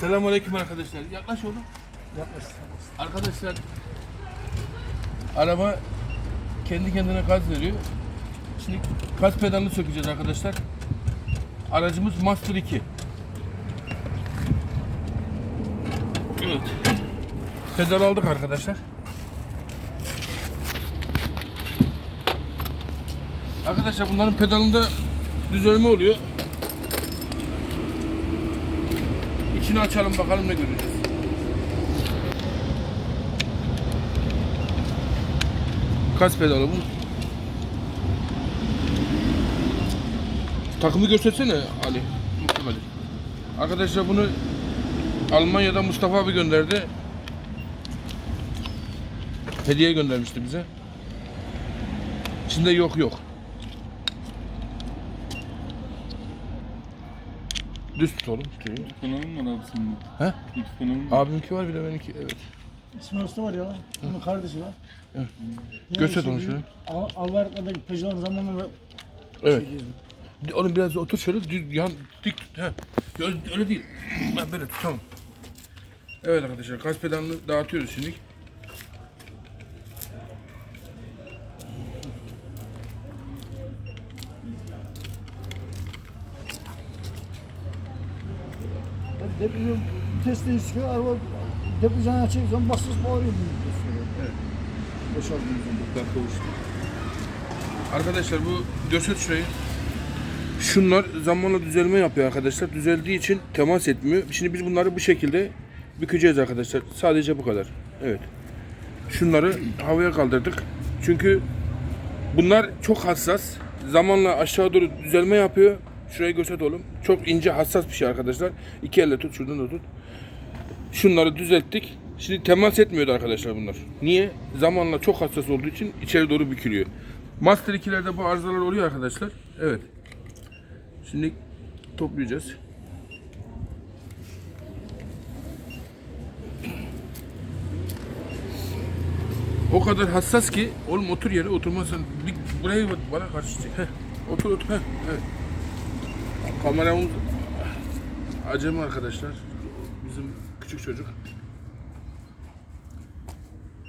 Selamünaleyküm arkadaşlar. Yaklaş oğlum. Arkadaşlar araba kendi kendine gaz veriyor. Şimdi gaz pedalını sökeceğiz arkadaşlar. Aracımız Master 2. Evet. Pedal aldık arkadaşlar. Arkadaşlar bunların pedalında düzelme oluyor. İçini açalım bakalım ne göreceğiz. Kaç pedalı bu? Takımı göstersene Ali. Mustafa Ali. Arkadaşlar bunu Almanya'dan Mustafa abi gönderdi. Hediye göndermişti bize. İçinde yok yok. Düz tut oğlum. tutuyor. Kanalın var abi senin. He? YouTube kanalın var. Abiminki var bir de benimki evet. İsmail Usta var ya lan. Onun kardeşi var. Evet. Göster onu şöyle. Al- Alvarka'daki Peugeot'un zamanında Evet. şey. Oğlum biraz otur şöyle düz, yan dik tut. He. Öyle, öyle değil. Ben böyle tut tamam. Evet arkadaşlar gaz pedalını dağıtıyoruz şimdi. Ben deprem testi çıkıyor. Araba deprem açıyor. Zaman basıyoruz bağırıyor. Evet. Boşaltıyoruz. Arkadaşlar bu göset şurayı. Şunlar zamanla düzelme yapıyor arkadaşlar. Düzeldiği için temas etmiyor. Şimdi biz bunları bu şekilde bükeceğiz arkadaşlar. Sadece bu kadar. Evet. Şunları havaya kaldırdık. Çünkü bunlar çok hassas. Zamanla aşağı doğru düzelme yapıyor. Şurayı göster oğlum. Çok ince hassas bir şey arkadaşlar. İki elle tut, şuradan da tut. Şunları düzelttik. Şimdi temas etmiyordu arkadaşlar bunlar. Niye? Zamanla çok hassas olduğu için içeri doğru bükülüyor. Master 2'lerde bu arızalar oluyor arkadaşlar. Evet. Şimdi toplayacağız. O kadar hassas ki oğlum otur yere oturmazsan bir burayı bak- bana karşı çek. Heh. Otur otur. Heh. Evet. Kameramız acemi arkadaşlar. Bizim küçük çocuk.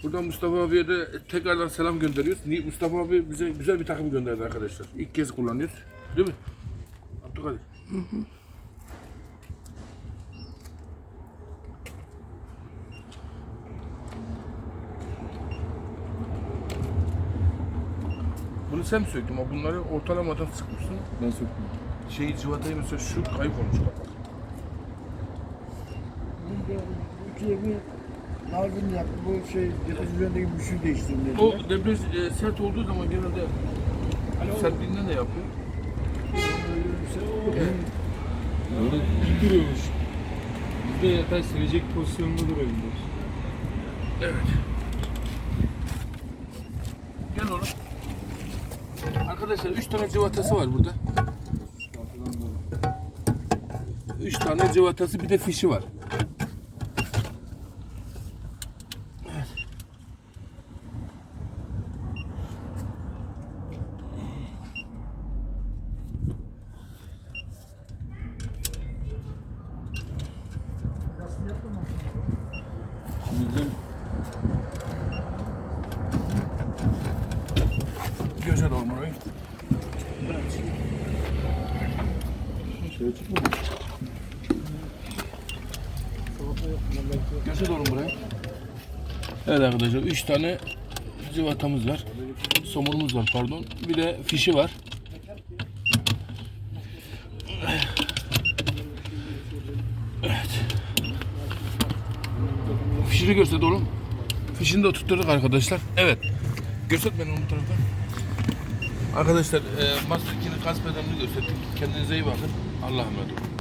Buradan Mustafa abiye de tekrardan selam gönderiyoruz. Mustafa abi bize güzel bir takım gönderdi arkadaşlar. İlk kez kullanıyoruz. Değil mi? Abdülkadir. Bunu sen mi söktün? ama Bunları ortalamadan sıkmışsın. Ben söktüm. Şey civatayı mesela şu kayıp olmuş bak. İki evi Nargın yaptı. Bu şey üzerindeki bir şey değiştirdim dedi. O debriyaj e, sert olduğu zaman genelde sertliğinden de yapıyor. Böyle dik duruyormuş. Bizde yatay silecek pozisyonunda duruyor bunlar. Evet. Gel oğlum. Arkadaşlar üç tane civatası var burada. Üç tane civatası bir de fişi var. Evet. Şey çıkmadı. Göze doğru buraya. Evet arkadaşlar üç tane civatamız var. Somurumuz var pardon. Bir de fişi var. Evet. Fişini göster oğlum. Fişini de oturtturduk arkadaşlar. Evet. Göster beni bu tarafa. Arkadaşlar e, Master 2'nin kas pedalını gösterdik. Kendinize iyi bakın. Allah'a emanet olun.